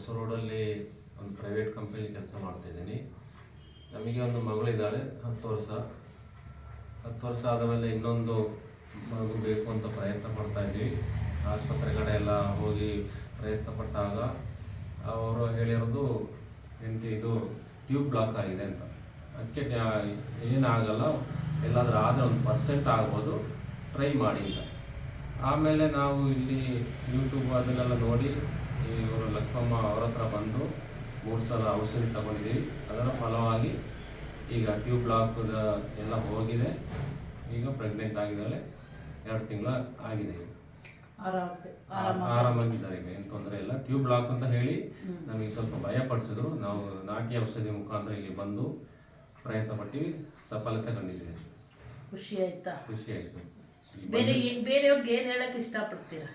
ಹೊಸ ರೋಡಲ್ಲಿ ಒಂದು ಪ್ರೈವೇಟ್ ಕಂಪನಿ ಕೆಲಸ ಮಾಡ್ತಾಯಿದ್ದೀನಿ ನಮಗೆ ಒಂದು ಮಗಳಿದ್ದಾಳೆ, ಹತ್ತು ವರ್ಷ. ಹತ್ತು ವರ್ಷ ಆದಮೇಲೆ ಇನ್ನೊಂದು ಮಗು ಬೇಕು ಅಂತ ಪ್ರಯತ್ನ ಪಡ್ತಾ ಇದ್ವಿ. ಆಸ್ಪತ್ರೆ ಕಡೆ ಎಲ್ಲ ಹೋಗಿ ಪ್ರಯತ್ನ ಪಟ್ಟಾಗ ಅವರು ಹೇಳಿರೋದು ಎಂತ ಇದು ಟ್ಯೂಬ್ ಬ್ಲಾಕ್ ಆಗಿದೆ ಅಂತ. ಅದಕ್ಕೆ ಏನಾಗಲ್ಲ, ಎಲ್ಲಾದರೂ ಆದರೆ ಒಂದು ಪರ್ಸೆಂಟ್ ಆಗ್ಬೋದು ಟ್ರೈ ಮಾಡಿ ಅಂತ. ಆಮೇಲೆ ನಾವು ಇಲ್ಲಿ ಯೂಟ್ಯೂಬ್ ಅದನ್ನೆಲ್ಲ ನೋಡಿ ಇವರು ಲಕ್ಷ್ಮಮ್ಮ ಅವರ ಹತ್ರ ಬಂದು ಮೂರು ಸಲ ಔಷಧಿ ತಗೊಂಡಿದ್ದೀವಿ. ಅದರ ಫಲವಾಗಿ ಈಗ ಟ್ಯೂಬ್ ಬ್ಲಾಕ್ ಎಲ್ಲ ಹೋಗಿದೆ. ಈಗ ಪ್ರೆಗ್ನೆಂಟ್ ಆಗಿದ್ದಾಳೆ. ಎರಡು ತಿಂಗಳ ಆಗಿದೆ ಆರಾಮಾಗಿದ್ದಾರೆ ಈಗ ಏನು ತೊಂದರೆ ಇಲ್ಲ. ಟ್ಯೂಬ್ ಬ್ಲಾಕ್ ಅಂತ ಹೇಳಿ ನಮಗೆ ಸ್ವಲ್ಪ ಭಯ ಪಡಿಸಿದ್ರು. ನಾವು ನಾಟಿ ಔಷಧಿ ಮುಖಾಂತರ ಇಲ್ಲಿ ಬಂದು ಪ್ರಯತ್ನ ಪಟ್ಟಿವಿ ಸಫಲತೆ ಕಂಡಿದ್ದೀವಿ. ಖುಷಿ ಆಯ್ತಾ? ಖುಷಿ ಆಯ್ತು. ಬೇರೆ ಬೇರೆಯವ್ರಿಗೆ ಏನು ಹೇಳಕ್ಕೆ ಇಷ್ಟಪಡ್ತೀರಾ?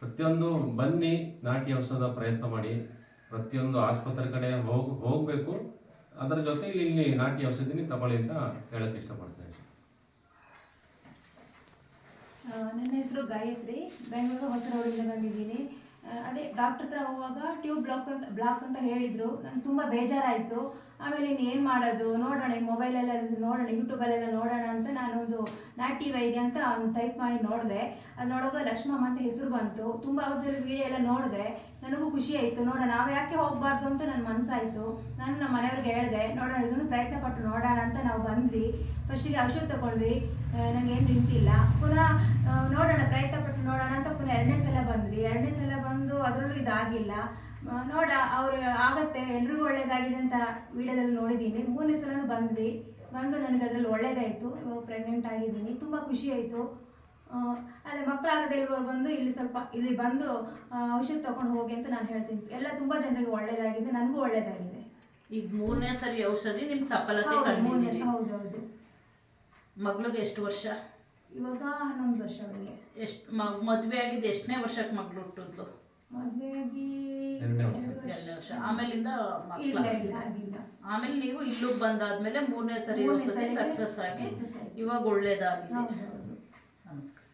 ಪ್ರತಿಯೊಂದು ಬನ್ನಿ, ನಾಟಿ ಔಷಧ ಪ್ರಯತ್ನ ಮಾಡಿ, ಪ್ರತಿಯೊಂದು ಆಸ್ಪತ್ರೆ ಕಡೆ ಹೋಗಿ, ಹೋಗಬೇಕು. ಅದರ ಜೊತೆ ಇಲ್ಲಿ ನಾಟಿ ಔಷಧಿನಿ ತಗೊಳ್ಳಿ ಅಂತ ಹೇಳಕ್ಕೆ ಇಷ್ಟಪಡ್ತೇನೆ. ನನ್ನ ಹೆಸರು ಗಾಯತ್ರಿ. ಬೆಂಗಳೂರು ಹೊಸ ರೋಡಿಂದ ಬಂದಿದ್ದೀನಿ ಅದೇ ಡಾಕ್ಟರ್ ಹತ್ರ ಹೋಗುವಾಗ ಟ್ಯೂಬ್ ಬ್ಲಾಕ್ ಅಂತ ಬ್ಲಾಕ್ ಅಂತ ಹೇಳಿದರು. ನಂಗೆ ತುಂಬ ಬೇಜಾರಾಯಿತು. ಆಮೇಲೆ ಇನ್ನು ಏನು ಮಾಡೋದು? ನೋಡೋಣ, ಈ ಮೊಬೈಲೆಲ್ಲ ನೋಡೋಣ ಯೂಟ್ಯೂಬಲ್ಲೆಲ್ಲ ನೋಡೋಣ ಅಂತ ನಾನೊಂದು ನಾಟಿ ವೈದ್ಯ ಅಂತ ಅವ್ನು ಟೈಪ್ ಮಾಡಿ ನೋಡಿದೆ. ಅದು ನೋಡುವಾಗ ಲಕ್ಷ್ಮಮ್ಮ ಅಂತ ಹೆಸರು ಬಂತು. ತುಂಬ ಅವತ್ತಲ್ಲಿ ವೀಡಿಯೋ ಎಲ್ಲ ನೋಡಿದೆ. ನನಗೂ ಖುಷಿ ಆಯಿತು. ನೋಡೋಣ ನಾವು ಯಾಕೆ ಹೋಗಬಾರ್ದು ಅಂತ ನನ್ನ ಮನಸ್ಸಾಯಿತು ನಾನು ನಮ್ಮ ಮನೆಯವ್ರಿಗೆ ಹೇಳಿದೆ, ನೋಡೋಣ, ಇದೊಂದು ಪ್ರಯತ್ನ ಪಟ್ಟು ನೋಡೋಣ ಅಂತ ನಾವು ಬಂದ್ವಿ. ಫಸ್ಟಿಗೆ ಔಷಧ ತಗೊಂಡ್ವಿ. ನನಗೇನು ನಿಂತಿಲ್ಲ ಪುನಃ ನೋಡೋಣ ಪ್ರಯತ್ನ ಪಟ್ಟು ನೋಡೋಣ ಅಂತ ಪುನಃ ಎರಡನೇ ಸಲ ಬಂದ್ವಿ ಎರಡನೇ ಸಲ ಬಂದು ಅದರಲ್ಲೂ ಇದಾಗಿಲ್ಲ. ಆ, ನೋಡ ಅವ್ರು ಆಗುತ್ತೆ ಎಲ್ರಿಗೂ ಒಳ್ಳೇದಾಗಿದೆ ಅಂತ ವಿಡಿಯೋದಲ್ಲಿ ನೋಡಿದ್ದೀನಿ. ಮೂರನೇ ಸಲ ಬಂದ್ವಿ. ಬಂದು ನನಗೆ ಅದರಲ್ಲಿ ಒಳ್ಳೇದಾಯಿತು. ಪ್ರೆಗ್ನೆಂಟ್ ಆಗಿದ್ದೀನಿ. ತುಂಬ ಖುಷಿ ಆಯಿತು. ಅದೇ ಮಕ್ಕಳಾಗದೆ ಇಲ್ವೋ ಬಂದು ಇಲ್ಲಿ ಸ್ವಲ್ಪ ಇಲ್ಲಿ ಬಂದು ಔಷಧಿ ತಗೊಂಡು ಹೋಗಿ ಅಂತ ನಾನು ಹೇಳ್ತೀನಿ. ಎಲ್ಲ ತುಂಬ ಜನರಿಗೆ ಒಳ್ಳೇದಾಗಿದೆ. ನನಗೂ ಒಳ್ಳೇದಾಗಿದೆ. ಈಗ ಮೂರನೇ ಸರಿ ಔಷಧಿ ನಿಮ್ ಸಫಲತೆ ಹೌದೌದು ಕಂಡಿದ್ದೀರಿ ಹೌದು ಹೌದು. ಮಗಳಿಗೆ ಎಷ್ಟು ವರ್ಷ? ಇವಾಗ ಹನ್ನೊಂದು ವರ್ಷ ಅವರಿಗೆ ಎಷ್ಟು ಮದುವೆ ಆಗಿದ್ದು ಎಷ್ಟನೇ ವರ್ಷಕ್ಕೆ ಮಗಳು ಹುಟ್ಟಿದ್ಲು ಮದುವೆಯಾಗಿ ಎರಡನೇ ವರ್ಷ. ಎರಡನೇ ವರ್ಷ. ಆಮೇಲಿಂದ ಮಕ್ಕಳ ಇಲ್ಲ ಇಲ್ಲ ಆಗಿಲ್ಲ. ಆಮೇಲೆ ನೀವು ಇಲ್ಲೂ ಬಂದಾದ್ಮೇಲೆ ಮೂರನೇ ಸರಿ ಮೂರನೇ ಸಕ್ಸಸ್ ಆಗಿ. success. ಇವಾಗ ಒಳ್ಳೇದಾಗಿದೆ. ನಮಸ್ಕಾರ.